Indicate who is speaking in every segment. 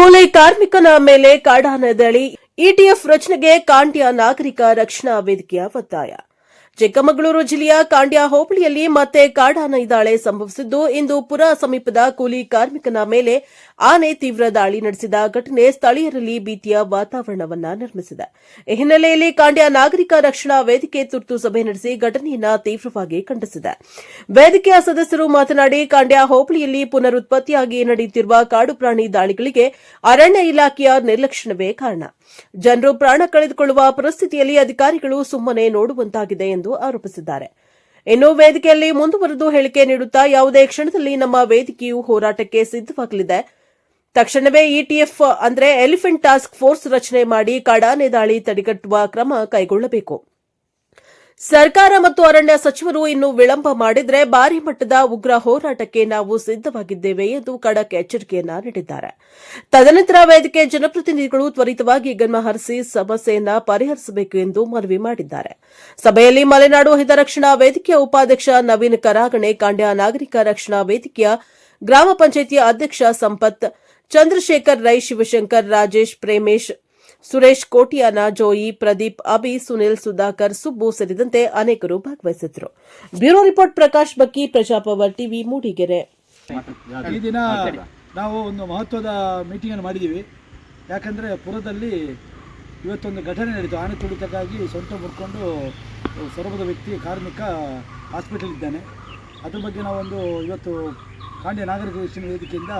Speaker 1: ಕೂಲಿ ಕಾರ್ಮಿಕನ ಮೇಲೆ ಕಾಡಾನದಳಿ ಇಟಿಎಫ್ ರಚನೆಗೆ ಕಾಂಟ್ಯ ನಾಗರಿಕ ರಕ್ಷಣಾ ವೇದಿಕೆಯ ಒತ್ತಾಯ. ಚಿಕ್ಕಮಗಳೂರು ಜಿಲ್ಲೆಯ ಕಾಂಡ್ಯ ಹೋಬಳಿಯಲ್ಲಿ ಮತ್ತೆ ಕಾಡಾನೆ ದಾಳಿ ಸಂಭವಿಸಿದ್ದು, ಇಂದು ಪುರ ಸಮೀಪದ ಕೂಲಿ ಕಾರ್ಮಿಕನ ಮೇಲೆ ಆನೆ ತೀವ್ರ ದಾಳಿ ನಡೆಸಿದ ಘಟನೆ ಸ್ಥಳೀಯರಲ್ಲಿ ಭೀತಿಯ ವಾತಾವರಣವನ್ನ ನಿರ್ಮಿಸಿದೆ. ಈ ಹಿನ್ನೆಲೆಯಲ್ಲಿ ಕಾಂಡ್ಯ ನಾಗರಿಕ ರಕ್ಷಣಾ ವೇದಿಕೆ ತುರ್ತು ಸಭೆ ನಡೆಸಿ ಘಟನೆಯನ್ನ ತೀವ್ರವಾಗಿ ಖಂಡಿಸಿದೆ. ವೇದಿಕೆಯ ಸದಸ್ಯರು ಮಾತನಾಡಿ, ಕಾಂಡ್ಯ ಹೋಬಳಿಯಲ್ಲಿ ಪುನರುತ್ಪತ್ತಿಯಾಗಿ ನಡೆಯುತ್ತಿರುವ ಕಾಡು ಪ್ರಾಣಿ ದಾಳಿಗಳಿಗೆ ಅರಣ್ಯ ಇಲಾಖೆಯ ನಿರ್ಲಕ್ಷಣವೇ ಕಾರಣ. ಜನರು ಪ್ರಾಣ ಕಳೆದುಕೊಳ್ಳುವ ಪರಿಸ್ಥಿತಿಯಲ್ಲಿ ಅಧಿಕಾರಿಗಳು ಸುಮ್ಮನೆ ನೋಡುವಂತಾಗಿದೆ ಎಂದು ಆರೋಪಿಸಿದ್ದಾರೆ. ಇನ್ನು ವೇದಿಕೆಯಲ್ಲಿ ಮುಂದುವರೆದು ಹೇಳಿಕೆ ನೀಡುತ್ತಾ ಯಾವುದೇ ಕ್ಷಣದಲ್ಲಿ ನಮ್ಮ ವೇದಿಕೆಯು ಹೋರಾಟಕ್ಕೆ ಸಿದ್ಧವಾಗಲಿದೆ. ತಕ್ಷಣವೇ ಇಟಿಎಫ್ ಅಂದ್ರೆ ಎಲಿಫೆಂಟ್ ಟಾಸ್ಕ್ ಫೋರ್ಸ್ ರಚನೆ ಮಾಡಿ ಕಾಡಾನೆ ದಾಳಿ ತಡೆಗಟ್ಟುವ ಕ್ರಮ ಕೈಗೊಳ್ಳಬೇಕು. ಸರ್ಕಾರ ಮತ್ತು ಅರಣ್ಯ ಸಚಿವರು ಇನ್ನು ವಿಳಂಬ ಮಾಡಿದರೆ ಭಾರಿ ಮಟ್ಟದ ಉಗ್ರ ಹೋರಾಟಕ್ಕೆ ನಾವು ಸಿದ್ದವಾಗಿದ್ದೇವೆ ಎಂದು ಖಡಕ್ ಎಚ್ಚರಿಕೆಯನ್ನ ನೀಡಿದ್ದಾರೆ. ತದನಂತರ ವೇದಿಕೆ ಜನಪ್ರತಿನಿಧಿಗಳು ತ್ವರಿತವಾಗಿ ಗಮನ ಹರಿಸಿ ಪರಿಹರಿಸಬೇಕು ಎಂದು ಮನವಿ ಮಾಡಿದ್ದಾರೆ. ಸಭೆಯಲ್ಲಿ ಮಲೆನಾಡು ಹಿತರಕ್ಷಣಾ ವೇದಿಕೆಯ ಉಪಾಧ್ಯಕ್ಷ ನವೀನ್ ಕರಾಗಣೆ, ಕಾಂಡ್ಯ ನಾಗರಿಕ ರಕ್ಷಣಾ ವೇದಿಕೆಯ ಗ್ರಾಮ ಪಂಚಾಯಿತಿಯ ಅಧ್ಯಕ್ಷ ಸಂಪತ್, ಚಂದ್ರಶೇಖರ್ ರೈ, ಶಿವಶಂಕರ್, ರಾಜೇಶ್, ಪ್ರೇಮೇಶ್ ಸುರೇಶ್ ಕೋಟಿಯಾನ, ಜೋಯಿ, ಪ್ರದೀಪ್, ಅಭಿ, ಸುನಿಲ್, ಸುಧಾಕರ್, ಸುಬ್ಬು ಸೇರಿದಂತೆ ಅನೇಕರು ಭಾಗವಹಿಸಿದ್ರು. ಬ್ಯೂರೋ ರಿಪೋರ್ಟ್ ಪ್ರಕಾಶ್ ಬಕ್ಕಿ ಪ್ರಜಾಪವರ್ ಟಿವಿ, ಮೂಡಿಗೆರೆ.
Speaker 2: ಈ ದಿನ ನಾವು ಒಂದು ಮಹತ್ವದ ಮೀಟಿಂಗ್ ಅನ್ನು ಮಾಡಿದ್ದೀವಿ. ಯಾಕಂದರೆ ಪುರದಲ್ಲಿ ಇವತ್ತೊಂದು ಘಟನೆ ನಡೀತು. ಆನೆ ತುಳಿತಕ್ಕಾಗಿ ಸ್ವಂತ ಮುರ್ಕೊಂಡು ಸೊರಬದ ವ್ಯಕ್ತಿ, ಕಾರ್ಮಿಕ ಹಾಸ್ಪಿಟಲ್ ಇದ್ದಾನೆ. ಅದ್ರ ಬಗ್ಗೆ ನಾವೊಂದು ಇವತ್ತು ಕಾಂಡ್ಯ ನಾಗರಿಕ ವೇದಿಕೆಯಿಂದ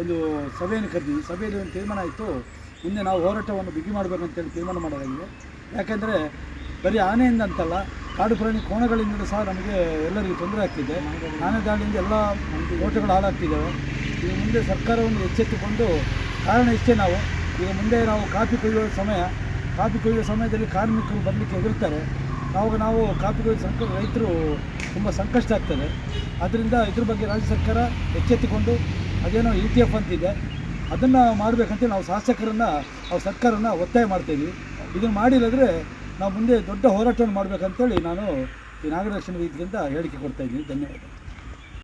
Speaker 2: ಒಂದು ಸಭೆಯನ್ನು ಕರೆದಿದ್ವಿ. ಸಭೆಯಲ್ಲಿ ಒಂದು ತೀರ್ಮಾನ ಆಯಿತು. ಮುಂದೆ ನಾವು ಹೋರಾಟವನ್ನು ಬಿಗಿ ಮಾಡಬೇಕಂತೇಳಿ ತೀರ್ಮಾನ ಮಾಡೋದಾಗಿದೆ ಯಾಕೆಂದರೆ ಬರೀ ಆನೆಯಿಂದ ಅಂತಲ್ಲ, ಕಾಡು ಪ್ರಾಣಿ ಕೋಣಗಳಿಂದ ಸಹ ನಮಗೆ ಎಲ್ಲರಿಗೂ ತೊಂದರೆ ಆಗ್ತಿದೆ. ಆನೆ ದಾಳಿಯಿಂದ ಎಲ್ಲ ಓಟಗಳು ಹಾಳಾಗ್ತಿದ್ದಾವೆ. ಈಗ ಮುಂದೆ ಸರ್ಕಾರವನ್ನು ಎಚ್ಚೆತ್ತುಕೊಂಡು ಕಾರಣ ಇಷ್ಟೇ ನಾವು. ಈಗ ಮುಂದೆ ನಾವು ಕಾಫಿ ಕೊಯ್ಯುವ ಸಮಯ, ಕಾಫಿ ಕೊಯ್ಯುವ ಸಮಯದಲ್ಲಿ ಕಾರ್ಮಿಕರು ಬರಲಿಕ್ಕೆ ಎದುರ್ತಾರೆ ಆವಾಗ ನಾವು ಕಾಫಿ ಕೊಯ್ಯುವ ಸಂಕ, ರೈತರು ತುಂಬ ಸಂಕಷ್ಟ ಆಗ್ತದೆ. ಅದರಿಂದ ಇದ್ರ ಬಗ್ಗೆ ರಾಜ್ಯ ಸರ್ಕಾರ ಎಚ್ಚೆತ್ತುಕೊಂಡು, ಅದೇನೋ ಇ ಟಿ ಎಫ್ ಅಂತಿದೆ. ಅದನ್ನು ಮಾಡಬೇಕಂತ ನಾವು ಶಾಸಕರನ್ನು ಆ ಸರ್ಕಾರನ ಒತ್ತಾಯ ಮಾಡ್ತಾಯಿದ್ವಿ ಇದನ್ನು ಮಾಡಿಲ್ಲದ್ರೆ ನಾವು ಮುಂದೆ ದೊಡ್ಡ ಹೋರಾಟವನ್ನು ಮಾಡಬೇಕಂತೇಳಿ ನಾನು ಈ ನಾಗರಕ್ಷಣ ವೇದಿಕೆಯಿಂದ ಹೇಳಿಕೆ ಕೊಡ್ತಾ ಇದ್ದೀನಿ. ಧನ್ಯವಾದ